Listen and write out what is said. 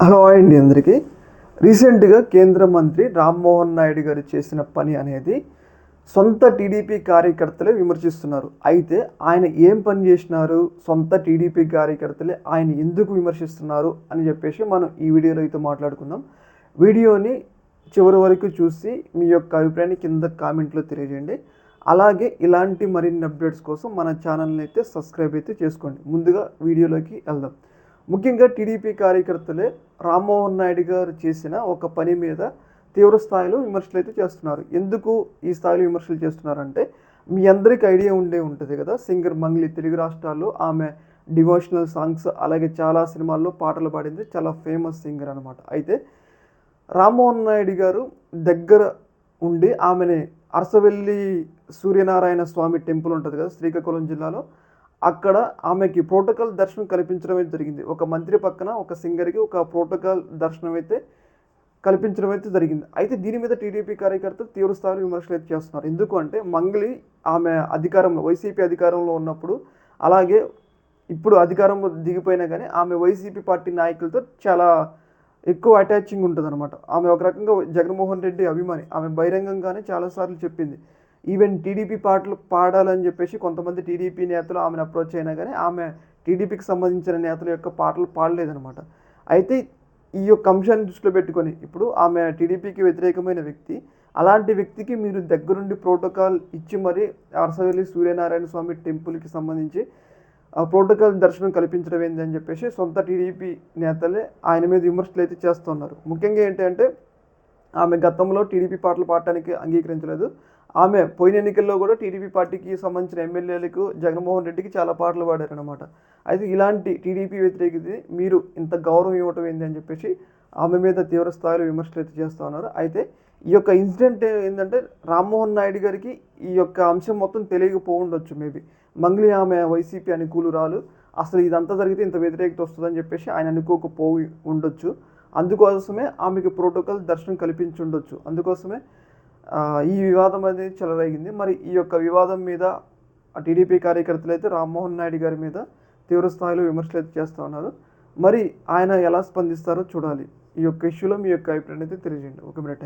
Hello అండి అందరికీ. రీసెంట్గా కేంద్ర మంత్రి రామ్మోహన్ నాయుడు గారు చేసిన పని అనేది సొంత టీడీపీ కార్యకర్తలే విమర్శిస్తున్నారు. అయితే ఆయన ఏం పని చేసినారు? సొంత టీడీపీ కార్యకర్తలే ఆయన ఎందుకు విమర్శిస్తున్నారు? అని చెప్పేసి మనం ఈ వీడియోలో అయితే మాట్లాడుకుందాం. వీడియోని చివరి వరకు చూసి మీ యొక్క అభిప్రాయాన్ని కింద కామెంట్లో తెలియజేయండి. అలాగే ఇలాంటి మరిన్ని అప్డేట్స్ కోసం మన ఛానల్ని అయితే సబ్స్క్రైబ్ అయితే చేసుకోండి. ముందుగా వీడియోలోకి వెళ్దాం. ముఖ్యంగా టీడీపీ కార్యకర్తలే రామ్మోహన్ నాయుడు గారు చేసిన ఒక పని మీద తీవ్ర స్థాయిలో విమర్శలు అయితే చేస్తున్నారు. ఎందుకు ఈ స్థాయిలో విమర్శలు చేస్తున్నారంటే మీ అందరికీ ఐడియా ఉండే ఉంటుంది కదా సింగర్ మంగ్లీ తెలుగు రాష్ట్రాల్లో ఆమె డివోషనల్ సాంగ్స్ అలాగే చాలా సినిమాల్లో పాటలు పాడింది చాలా ఫేమస్ సింగర్ అనమాట అయితే రామ్మోహన్ నాయుడు గారు దగ్గర ఉండి ఆమెని అరసవెల్లి సూర్యనారాయణ స్వామి టెంపుల్ ఉంటుంది కదా శ్రీకాకుళం జిల్లాలో అక్కడ ఆమెకి ప్రోటోకాల్ దర్శనం కల్పించడం అయితే జరిగింది. ఒక మంత్రి పక్కన ఒక సింగర్కి ఒక ప్రోటోకాల్ దర్శనం అయితే కల్పించడం అయితే జరిగింది. అయితే దీని మీద టీడీపీ కార్యకర్తలు తీవ్రస్థాయిలో విమర్శలు అయితే చేస్తున్నారు. ఎందుకు అంటే మంగళి ఆమె అధికారంలో వైసీపీ అధికారంలో ఉన్నప్పుడు అలాగే ఇప్పుడు అధికారంలో దిగిపోయినా కానీ ఆమె వైసీపీ పార్టీ నాయకులతో చాలా ఎక్కువ అటాచింగ్ ఉంటుంది అనమాట ఆమె ఒక రకంగా జగన్మోహన్ రెడ్డి అభిమాని. ఆమె బహిరంగంగానే చాలాసార్లు చెప్పింది. ఈవెన్ టీడీపీ పాటలు పాడాలని చెప్పేసి కొంతమంది టీడీపీ నేతలు ఆమెను అప్రోచ్ అయినా కానీ ఆమె టీడీపీకి సంబంధించిన నేతల యొక్క పాటలు పాడలేదనమాట అయితే ఈ యొక్క అంశాన్ని దృష్టిలో పెట్టుకొని ఇప్పుడు ఆమె టీడీపీకి వ్యతిరేకమైన వ్యక్తి అలాంటి వ్యక్తికి మీరు దగ్గరుండి ప్రోటోకాల్ ఇచ్చి మరి అరసవెల్లి సూర్యనారాయణ స్వామి టెంపుల్కి సంబంధించి ఆ ప్రోటోకాల్ దర్శనం కల్పించడం ఏంది అని చెప్పేసి సొంత టీడీపీ నేతలే ఆయన మీద విమర్శలు అయితే చేస్తున్నారు ముఖ్యంగా ఏంటంటే ఆమె గతంలో టీడీపీ పాటలు పాడటానికి అంగీకరించలేదు. ఆమె పోయిన ఎన్నికల్లో కూడా టీడీపీ పార్టీకి సంబంధించిన ఎమ్మెల్యేలకు జగన్మోహన్ రెడ్డికి చాలా పాటలు పాడారనమాట అయితే ఇలాంటి టీడీపీ వ్యతిరేకత మీరు ఇంత గౌరవం ఇవ్వటం ఏంది అని చెప్పేసి ఆమె మీద తీవ్ర స్థాయిలో విమర్శలు అయితే చేస్తూ ఉన్నారు. అయితే ఈ యొక్క ఇన్సిడెంట్ ఏంటంటే రామ్మోహన్ నాయుడు గారికి ఈ యొక్క అంశం మొత్తం తెలియకపోఉండొచ్చు మేబీ. మంగ్లీ ఆమె వైసీపీ అనుకూలురాలు. అసలు ఇదంతా జరిగితే ఇంత వ్యతిరేకత వస్తుందని చెప్పేసి ఆయన అనుకోకపోయి ఉండొచ్చు. అందుకోసమే ఆమెకి ప్రోటోకాల్ దర్శనం కల్పించి ఉండొచ్చు అందుకోసమే ఈ వివాదం అనేది చెలరేగింది. మరి ఈ యొక్క వివాదం మీద ఆ టీడీపీ కార్యకర్తలు అయితే రామ్మోహన్ నాయుడు గారి మీద తీవ్రస్థాయిలో విమర్శలు అయితే చేస్తూ ఉన్నారు. మరి ఆయన ఎలా స్పందిస్తారో చూడాలి. ఈ యొక్క ఇష్యూలో మీ యొక్క అభిప్రాయం అయితే తెలియజేయండి. ఒక మినిట్.